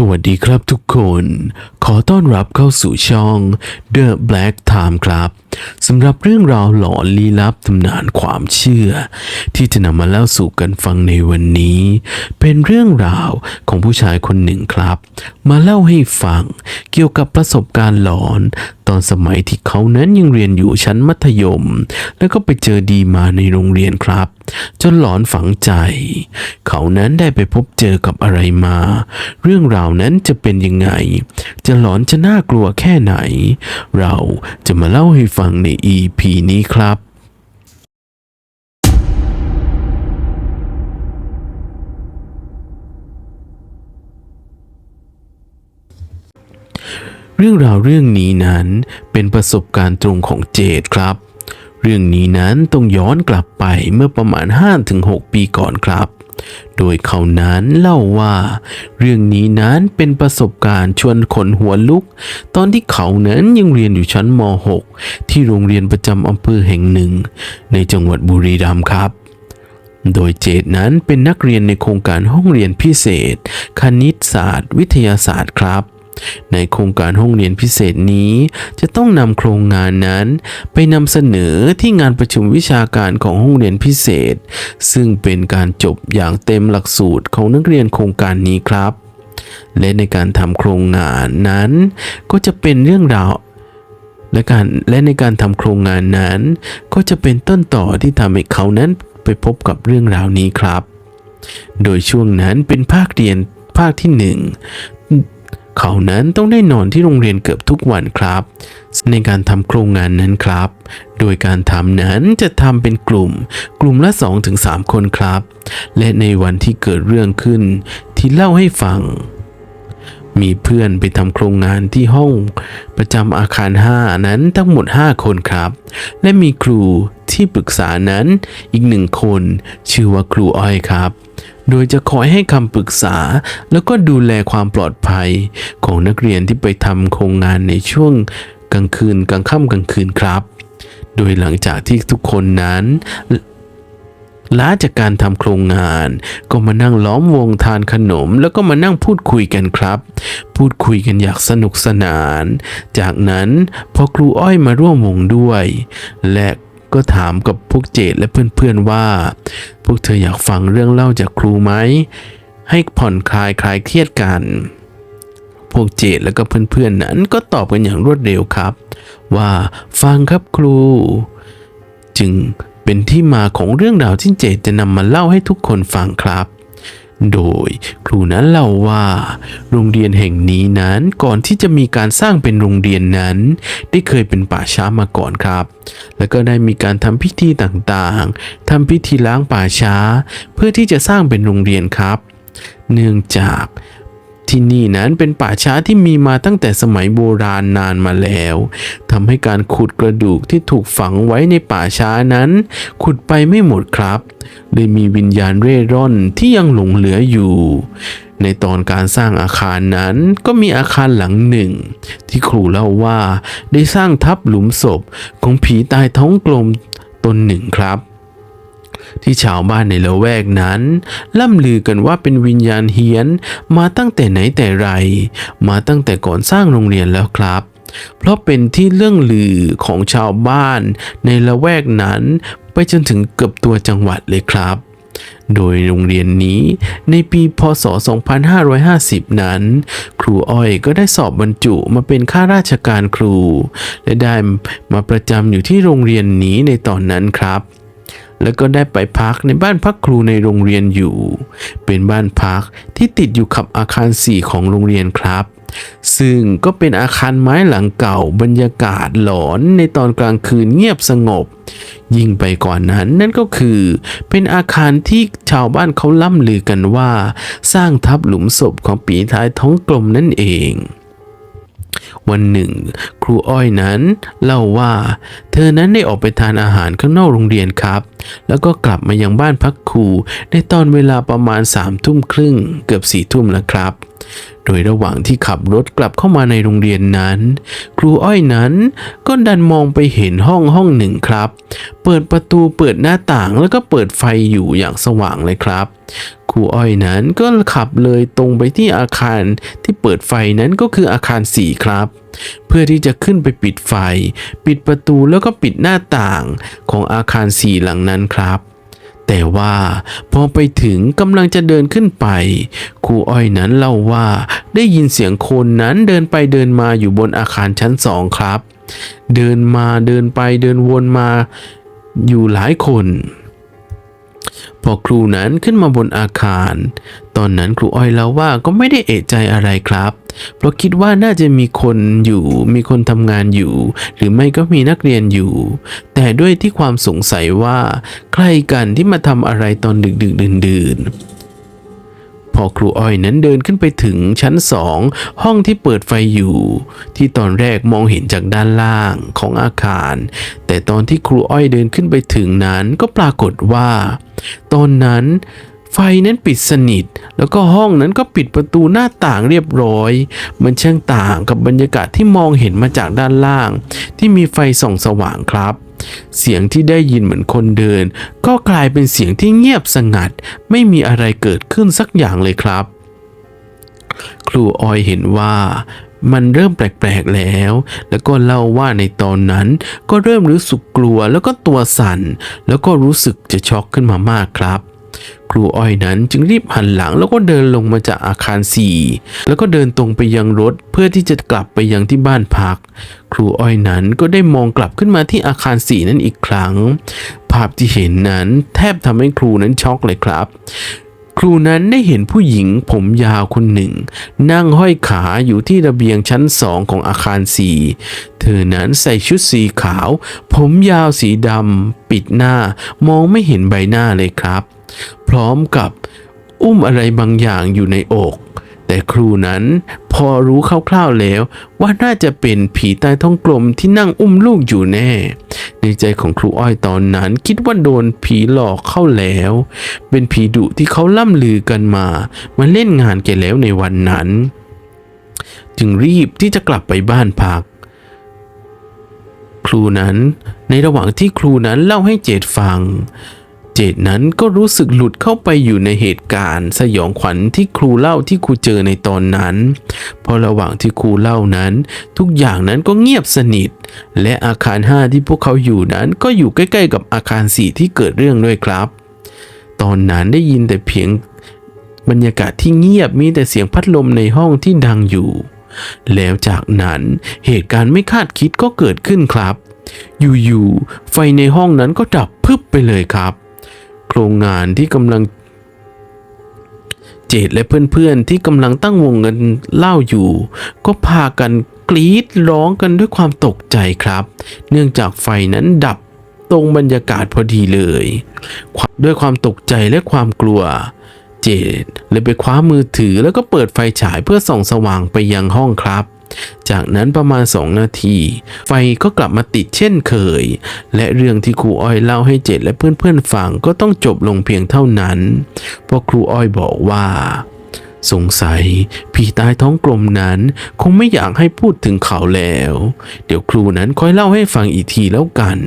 สวัสดีครับทุกคน ขอต้อนรับเข้าสู่ช่อง The Black Time ครับสำหรับเรื่องราวหลอนลี้ลับตำนานความเชื่อ ที่จะนำมาเล่าสู่กันฟังในวันนี้ เป็นเรื่องราวของผู้ชายคนหนึ่งครับ มาเล่าให้ฟังเกี่ยวกับประสบการณ์หลอน ตอนสมัยที่เขานั้นยังเรียนอยู่ชั้นมัธยม แล้วก็ไปเจอดีมาในโรงเรียนครับ จนหลอนฝังใจ เขานั้นได้ไปพบเจอกับอะไรมา เรื่องราวนั้นจะเป็นยังไง จะหลอนจะน่ากลัวแค่ไหน เราจะมาเล่าให้ฟังใน EP นี้ครับเรื่องราวเรื่องนี้นั้นเป็นประสบการณ์ตรงของเจดครับ เรื่องนี้นั้นต้องย้อนกลับไปเมื่อประมาณ 5-6 ปีก่อนครับ โดยเขานั้นเล่าว่า เรื่องนี้นั้นเป็นประสบการณ์ชวนขนหัวลุก ตอนที่เขานั้นยังเรียนอยู่ชั้นม .6 ที่โรงเรียนประจำอำเภอแห่งหนึ่ง ในจังหวัดบุรีรัมย์ครับโดยเจดนั้นเป็นนักเรียนในโครงการห้องเรียนพิเศษ คณิตศาสตร์ วิทยาศาสตร์ครับ ในโครงการห้องเรียนพิเศษนี้จะต้องนำโครงงานนั้น ไปนำเสนอที่งานประชุมวิชาการของห้องเรียนพิเศษ ซึ่งเป็นการจบอย่างเต็มหลักสูตรของนักเรียนโครงการนี้ครับ และในการทำโครงงานนั้นก็จะเป็นเรื่องราวและการและในการทำโครงงานนั้น ก็จะเป็นต้นต่อที่ทำให้เขานั้นไปพบกับเรื่องราวนี้ครับ โดยช่วงนั้นเป็นภาคเรียนภาคที่หนึ่ง เขานั้นต้องได้นอนที่โรงเรียนเกือบทุกวันครับ ในการทำโครงงานนั้นครับ โดยการทำนั้นจะทำเป็นกลุ่ม กลุ่มละ 2-3 คนครับ และในวันที่เกิดเรื่องขึ้น ที่เล่าให้ฟัง มีเพื่อนไปทำโครงงานที่ห้อง ประจำอาคาร 5 นั้นทั้งหมด 5 คนครับ และมีครูที่ปรึกษานั้นอีกหนึ่งคน ชื่อว่าครูอ้อยครับ โดยจะคอยให้คำปรึกษา แล้วก็ดูแลความปลอดภัยของนักเรียนที่ไปทำโครงงานในช่วงกลางคืนกลางค่ำกลางคืนครับ โดยหลังจากที่ทุกคนนั้นล้าจากการทำโครงงาน ก็มานั่งล้อมวงทานขนม แล้วก็มานั่งพูดคุยกันครับ พูดคุยกันอย่างสนุกสนาน จากนั้นพอครูอ้อยมาร่วมวงด้วย และ ก็ถามกับพวกเจดและเพื่อนๆว่า พวกเธออยากฟังเรื่องเล่าจากครูไหม ให้ผ่อนคลายคลายเครียดกัน พวกเจดและก็เพื่อนๆนั้นก็ตอบกันอย่างรวดเร็วครับ ว่าฟังครับครู จึงเป็นที่มาของเรื่องราวที่เจตจะนำมาเล่าให้ทุกคนฟังครับ โดยครูนั้นเล่าว่า โรงเรียนแห่งนี้นั้นก่อนที่จะมีการสร้างเป็นโรงเรียนนั้น ได้เคยเป็นป่าช้ามาก่อนครับ แล้วก็ได้มีการทำพิธีต่างๆทำพิธีล้างป่าช้า เพื่อที่จะสร้างเป็นโรงเรียนครับ เนื่องจากที่นี่นั้นเป็นป่าช้าที่มีมาตั้งแต่สมัยโบราณนานมาแล้วทำให้การขุดกระดูกที่ถูกฝังไว้ในป่าช้านั้น ขุดไปไม่หมดครับ เลยมีวิญญาณเร่ร่อนที่ยังหลงเหลืออยู่ ในตอนการสร้างอาคารนั้นก็มีอาคารหลังหนึ่ง ที่ครูเล่าว่าได้สร้างทับหลุมศพของผีตายท้องกลมตนหนึ่งครับ ที่ชาวบ้านในละแวกนั้นล่ำลือกันว่าเป็นวิญญาณเฮี้ยนมาตั้งแต่ไหนแต่ไร มาตั้งแต่ก่อนสร้างโรงเรียนแล้วครับเพราะเป็นที่เรื่องลือของชาวบ้านในละแวกนั้น ไปจนถึงเกือบตัวจังหวัดเลยครับ โดยโรงเรียนนี้ในปีพศ 2550 นั้น ครูอ้อยก็ได้สอบบรรจุมาเป็นข้าราชการครู และได้มาประจำอยู่ที่โรงเรียนนี้ในตอนนั้นครับแล้วก็ได้ไปพักในบ้านพักครูในโรงเรียนอยู่ เป็นบ้านพักที่ติดอยู่กับอาคาร 4 ของโรงเรียนครับ ซึ่งก็เป็นอาคารไม้หลังเก่าบรรยากาศหลอนในตอนกลางคืนเงียบสงบ ยิ่งไปกว่านนั้นนั่นก็คือ เป็นอาคารที่ชาวบ้านเขาล่ำลือกันว่า สร้างทับหลุมศพของปีท้ายท้องกลมนั่นเองวันหนึ่ง ครูอ้อยนั้นเล่าว่า เธอนั้นได้ออกไปทานอาหารข้างนอกโรงเรียนครับ แล้วก็กลับมายังบ้านพักครูในตอนเวลาประมาณสามทุ่มครึ่งเกือบสี่ทุ่มแล้วครับ โดยระหว่างที่ขับรถกลับเข้ามาในโรงเรียนนั้น ครูอ้อยนั้นก็ดันมองไปเห็นห้องห้องหนึ่งครับ เปิดประตูเปิดหน้าต่างแล้วก็เปิดไฟอยู่อย่างสว่างเลยครับ ครูอ้อยนั้นก็ขับเลยตรงไปที่อาคารที่เปิดไฟนั้นก็คืออาคารสี่ครับ เพื่อที่จะขึ้นไปปิดไฟ ปิดประตูแล้วก็ปิดหน้าต่างของอาคารสี่หลังนั้นครับ แต่ว่าพอไปถึงกำลังจะเดินขึ้นไปครูอ้อยนั้นเล่าว่าได้ยินเสียงคนนั้นเดินไปเดินมาอยู่บนอาคารชั้นสองครับ เดินมาเดินไปเดินวนมาอยู่หลายคน พอครูนั้นขึ้นมาบนอาคาร ตอนนั้นครูอ้อยเล่าว่าก็ไม่ได้เอะใจอะไรครับ เพราะคิดว่าน่าจะมีคนอยู่ มีคนทำงานอยู่ หรือไม่ก็มีนักเรียนอยู่ แต่ด้วยที่ความสงสัยว่า ใครกันที่มาทำอะไรตอนดึกดึกดื่นๆ อครูอ้อยนั้นเดินขึ้นไปถึงชั้นสองห้องที่เปิดไฟอยู่ ที่ตอนแรกมองเห็นจากด้านล่างของอาคาร แต่ตอนที่ครูอ้อยเดินขึ้นไปถึงนั้นก็ปรากฏว่า ตอนนั้นไฟนั้นปิดสนิท แล้วก็ห้องนั้นก็ปิดประตูหน้าต่างเรียบร้อย มันช่างต่างกับบรรยากาศที่มองเห็นมาจากด้านล่าง ที่มีไฟส่องสว่างครับ เสียงที่ได้ยินเหมือนคนเดิน ก็กลายเป็นเสียงที่เงียบสงัด ไม่มีอะไรเกิดขึ้นสักอย่างเลยครับ ครูออยเห็นว่ามันเริ่มแปลกๆแล้ว แล้วก็เล่าว่าในตอนนั้น ก็เริ่มรู้สึกกลัวแล้วก็ตัวสั่น แล้วก็รู้สึกจะช็อกขึ้นมามากครับ ครูอ้อยนั้นจึงรีบหันหลังแล้วก็เดินลงมาจากอาคารสี่แล้วก็เดินตรงไปยังรถเพื่อที่จะกลับไปยังที่บ้านพัก ครูอ้อยนั้นก็ได้มองกลับขึ้นมาที่อาคารสี่นั้นอีกครั้ง ภาพที่เห็นนั้นแทบทำให้ครูนั้นช็อกเลยครับครูนั้นได้เห็นผู้หญิงผมยาวคนหนึ่ง นั่งห้อยขาอยู่ที่ระเบียงชั้นสองของอาคารสี่เธอนั้นใส่ชุดสีขาว ผมยาวสีดำปิดหน้ามองไม่เห็นใบหน้าเลยครับ พร้อมกับอุ้มอะไรบางอย่างอยู่ในอก แต่ครูนั้นพอรู้คร่าวๆแล้ว ว่าน่าจะเป็นผีใต้ท้องกลมที่นั่งอุ้มลูกอยู่แน่ ในใจของครูอ้อยตอนนั้นคิดว่าโดนผีหลอกเข้าแล้ว เป็นผีดุที่เขาล่ำลือกันมา มาเล่นงานแกแล้วในวันนั้น จึงรีบที่จะกลับไปบ้านพักครูนั้นในระหว่างที่ครูนั้นเล่าให้เจดฟัง เจดนั้นก็รู้สึกหลุดเข้าไปอยู่ในเหตุการณ์ สยองขวัญที่ครูเล่าที่ครูเจอในตอนนั้น เพราะระหว่างที่ครูเล่านั้น ทุกอย่างนั้นก็เงียบสนิท และอาคารห้าที่พวกเขาอยู่นั้นก็อยู่ใกล้ ๆ กับอาคารสี่ที่เกิดเรื่องด้วยครับ ตอนนั้นได้ยินแต่เพียงบรรยากาศที่เงียบมีแต่เสียงพัดลมในห้องที่ดังอยู่ แล้วจากนั้นเหตุการณ์ไม่คาดคิดก็เกิดขึ้นครับ อยู่ๆไฟในห้องนั้นก็ดับพึบไปเลยครับ โครงงานที่กำลังเจดและเพื่อนๆที่กำลังตั้งวงกันเล่าอยู่ ก็พากันกรีดร้องกันด้วยความตกใจครับ เนื่องจากไฟนั้นดับตรงบรรยากาศพอดีเลย ด้วยความตกใจและความกลัว เจดเลยไปคว้ามือถือแล้วก็เปิดไฟฉายเพื่อส่องสว่างไปยังห้องครับ จากนั้นประมาณ 2 นาที ไฟก็กลับมาติดเช่นเคย และเรื่องที่ครูอ้อยเล่าให้เจดและเพื่อนๆฟังก็ต้องจบลงเพียงเท่านั้นเพราะครูอ้อยบอกว่า สงสัยผีตายท้องกลมนั้น คงไม่อยากให้พูดถึงเขาแล้ว เดี๋ยวครูนั้นค่อยเล่าให้ฟังอีกทีแล้วกัน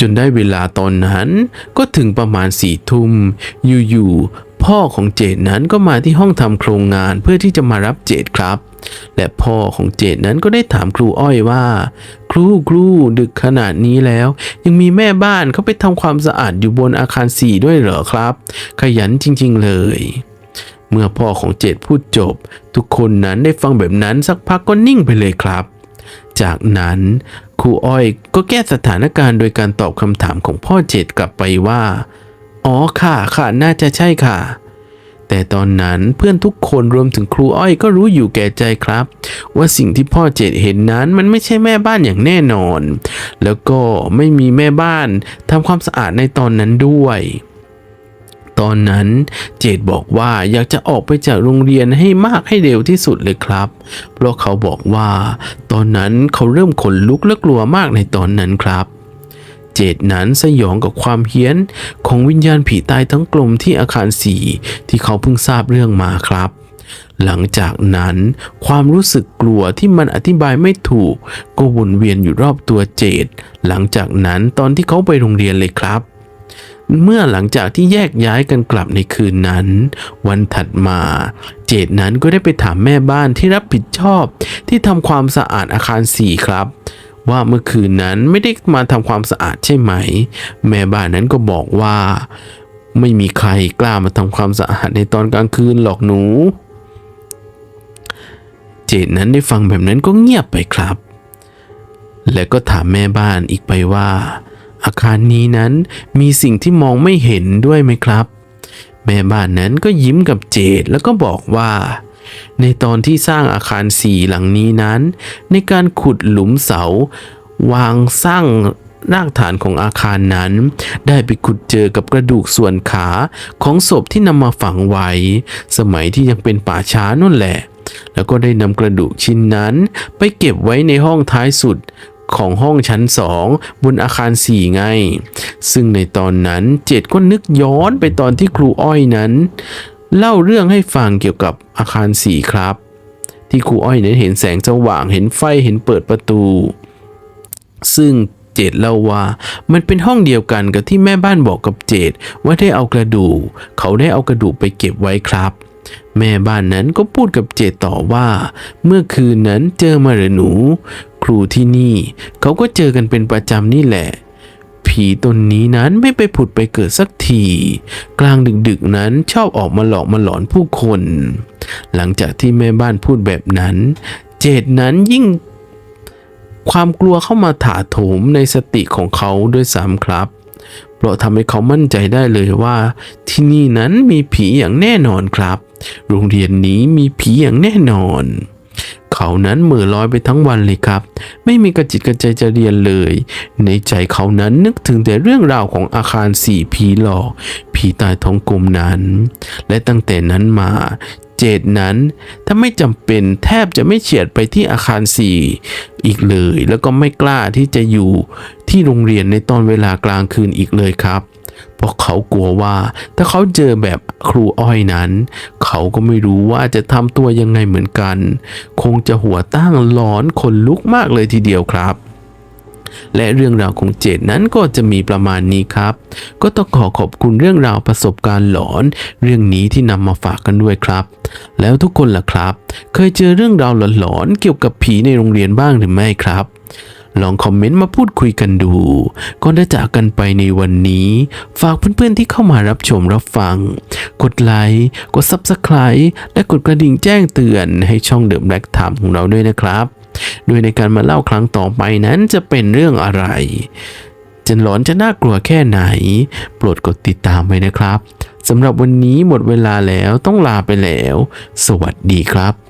จนได้เวลาตอนนั้นก็ถึงประมาณสี่ทุ่มอยู่ๆ พ่อของเจดนั้นก็มาที่ห้องทำโครงงานเพื่อที่จะมารับเจดครับ และพ่อของเจดนั้นก็ได้ถามครูอ้อยว่า ครูครูดึกขนาดนี้แล้ว ยังมีแม่บ้านเขาไปทำความสะอาดอยู่บนอาคารสี่ด้วยเหรอครับ ขยันจริง ๆ เลยเมื่อพ่อของเจดพูดจบ ทุกคนนั้นได้ฟังแบบนั้นสักพักก็นิ่งไปเลยครับ จากนั้นครูอ้อยก็แก้สถานการณ์โดยการตอบคำถามของพ่อเจดกลับไปว่า อ๋อค่ะค่ะน่าจะใช่ค่ะ แต่ตอนนั้นเพื่อนทุกคนรวมถึงครูอ้อยก็รู้อยู่แก่ใจครับ ว่าสิ่งที่พ่อเจดเห็นนั้นมันไม่ใช่แม่บ้านอย่างแน่นอน แล้วก็ไม่มีแม่บ้านทำความสะอาดในตอนนั้นด้วยตอนนั้นเจดบอกว่าอยากจะออกไปจากโรงเรียนให้มากให้เร็วที่สุดเลยครับ เพราะเขาบอกว่า ตอนนั้นเขาเริ่มขนลุกและกลัวมากในตอนนั้นครับ เจดนั้นสยองกับความเฮี้ยนของวิญญาณผีตายทั้งกลมที่อาคารสี่ที่เขาเพิ่งทราบเรื่องมาครับ หลังจากนั้นความรู้สึกกลัวที่มันอธิบายไม่ถูก ก็วนเวียนอยู่รอบตัวเจดหลังจากนั้นตอนที่เขาไปโรงเรียนเลยครับเมื่อหลังจากที่แยกย้ายกันกลับในคืนนั้น วันถัดมา เจดนั้นก็ได้ไปถามแม่บ้านที่รับผิดชอบที่ทำความสะอาดอาคารสี่ครับ ว่าเมื่อคืนนั้นไม่ได้มาทำความสะอาดใช่ไหม แม่บ้านนั้นก็บอกว่า ไม่มีใครกล้ามาทำความสะอาดในตอนกลางคืนหรอกหนู เจดนั้นได้ฟังแบบนั้นก็เงียบไปครับ และก็ถามแม่บ้านอีกไปว่า อาคารนี้นั้นมีสิ่งที่มองไม่เห็นด้วยไหมครับ แม่บ้านนั้นก็ยิ้มกับเจดแล้วก็บอกว่า ในตอนที่สร้างอาคารสี่หลังนี้นั้น ในการขุดหลุมเสา วางสร้างรากฐานของอาคารนั้น ได้ไปขุดเจอกับกระดูกส่วนขาของศพที่นำมาฝังไว้ สมัยที่ยังเป็นป่าช้านั่นแหละ แล้วก็ได้นำกระดูกชิ้นนั้นไปเก็บไว้ในห้องท้ายสุดของห้องชั้นสองบนอาคารสี่ไง ซึ่งในตอนนั้นเจดก็นึกย้อนไปตอนที่ครูอ้อยนั้น เล่าเรื่องให้ฟังเกี่ยวกับอาคารสี่ครับ ที่ครูอ้อยนั้นเห็นแสงสว่างเห็นไฟเห็นเปิดประตู ซึ่งเจดเล่าว่ามันเป็นห้องเดียวกันกับที่แม่บ้านบอกกับเจดว่าได้เอากระดูกเขาได้เอากระดูกไปเก็บไว้ครับ แม่บ้านนั้นก็พูดกับเจดต่อว่า เมื่อคืนนั้นเจอมาหรือหนู ครูที่นี่ เขาก็เจอกันเป็นประจำนี่แหละ ผีตนนี้นั้นไม่ไปผุดไปเกิดสักที กลางดึกๆนั้นชอบออกมาหลอกมาหลอนผู้คน หลังจากที่แม่บ้านพูดแบบนั้น เจดนั้นยิ่งความกลัวเข้ามาถาโถมในสติของเขาด้วยซ้ำครับ เพราะทำให้เขามั่นใจได้เลยว่า ที่นี่นั้นมีผีอย่างแน่นอนครับ โรงเรียนนี้มีผีอย่างแน่นอน เขานั้นเหม่อลอยไปทั้งวันเลยครับ ไม่มีกระจิตกระใจจะเรียนเลย ในใจเขานั้นนึกถึงแต่เรื่องราวของอาคารสี่ผีหลอก ผีตายท้องกลมนั้น และตั้งแต่นั้นมาเจดนั้นถ้าไม่จำเป็นแทบจะไม่เฉียดไปที่อาคารสี่อีกเลย แล้วก็ไม่กล้าที่จะอยู่ที่โรงเรียนในตอนเวลากลางคืนอีกเลยครับ เพราะเขากลัวว่าถ้าเขาเจอแบบครูอ้อยนั้น เขาก็ไม่รู้ว่าจะทำตัวยังไงเหมือนกัน คงจะหัวตั้งร้อนขนลุกมากเลยทีเดียวครับและเรื่องราวของเจดนั้นก็จะมีประมาณนี้ครับ ก็ต้องขอขอบคุณเรื่องราวประสบการณ์หลอน เรื่องนี้ที่นำมาฝากกันด้วยครับ แล้วทุกคนล่ะครับ เคยเจอเรื่องราวหลอนๆเกี่ยวกับผีในโรงเรียนบ้างหรือไม่ครับ ลองคอมเมนต์มาพูดคุยกันดูก่อนจะจากกันไปในวันนี้ ฝากเพื่อนๆที่เข้ามารับชมรับฟัง กดไลค์กด Subscribe และกดกระดิ่งแจ้งเตือนให้ช่องเด e b แบล็กไทม์ของเราด้วยนะครับ โดยในการมาเล่าครั้งต่อไปนั้นจะเป็นเรื่องอะไรจะหลอนจะน่ากลัวแค่ไหน โปรดกดติดตามไว้นะครับสำหรับวันนี้หมดเวลาแล้วต้องลาไปแล้ว สวัสดีครับ